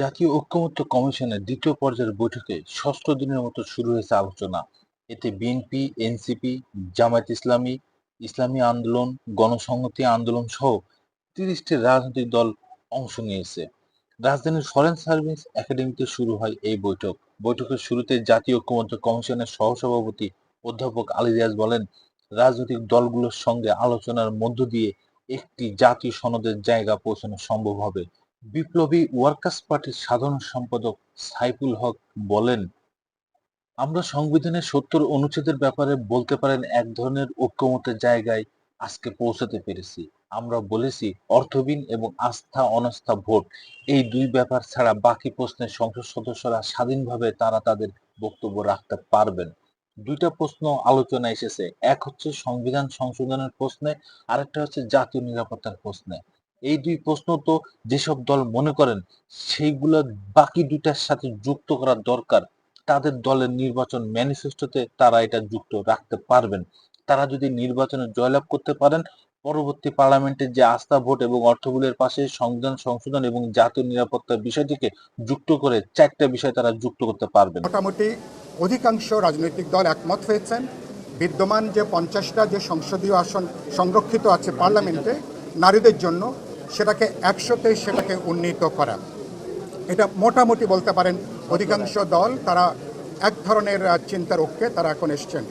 জাতীয় ঐক্যমত্য কমিশনের দ্বিতীয় পর্যায়ের বৈঠকে ষষ্ঠ দিনের মতো শুরু হয়েছে আলোচনা। এতে বিএনপি, এনসিপি, জামায়াত ইসলামী ইসলামী আন্দোলন, গণসংহতি আন্দোলন সহ তিরিশটি রাজনৈতিক দল অংশ নিয়েছে। রাজধানীর ফরেন সার্ভিস একাডেমিতে শুরু হয় এই বৈঠক। বৈঠকের শুরুতে জাতীয় ঐক্যমত্য কমিশনের সহসভাপতি অধ্যাপক আলী রিয়াজ বলেন, রাজনৈতিক দলগুলোর সঙ্গে আলোচনার মধ্য দিয়ে একটি জাতীয় সনদের জায়গা পৌঁছানো সম্ভব হবে। বিপ্লবী ওয়ার্কার্স পার্টির সাধারণ সম্পাদক সাইফুল হক বলেন, আমরা সংবিধানের সত্তর অনুচ্ছেদের ব্যাপারে বলতে পারেন এক ধরনের ঐক্যমতের জায়গায় আজকে পৌঁছাতে পেরেছি। আমরা বলেছি অর্থবিন এবং আস্থা অনাস্থা ভোট। এই দুই ব্যাপার ছাড়া বাকি প্রশ্নে সংসদ সদস্যরা স্বাধীনভাবে তারা তাদের বক্তব্য রাখতে পারবেন। দুইটা প্রশ্ন আলোচনা এসেছে। এক হচ্ছে সংবিধান সংশোধনের প্রশ্নে, আরেকটা হচ্ছে জাতীয় নিরাপত্তার প্রশ্নে। এই দুই প্রশ্ন তো যেসব দল মনে করেন, সেইগুলো বাকি দুইটার সাথে যুক্ত করা দরকার। তাদের দলের নির্বাচন ম্যানিফেস্টোতে তারা এটা যুক্ত রাখতে পারবেন। তারা যদি নির্বাচনে জয়লাভ করতে পারেন, পরবর্তী পার্লামেন্টের যে আস্থা, ভোট এবং অর্থগুলোর পাশে সংবিধান, সংশোধন এবং জাতীয় নিরাপত্তার বিষয়টিকে যুক্ত করে চারটা বিষয় তারা যুক্ত করতে পারবেন। মোটামুটি অধিকাংশ রাজনৈতিক দল একমত হয়েছেন। বিদ্যমান যে পঞ্চাশটা যে সংসদীয় আসন সংরক্ষিত আছে পার্লামেন্টে, নারীদের জন্য সেটাকে একশোতে সেটাকে উন্নীত করা। এটা মোটামুটি বলতে পারেন, অধিকাংশ দল তারা এক ধরনের চিন্তার ঐক্যে তারা এখন এসছেন।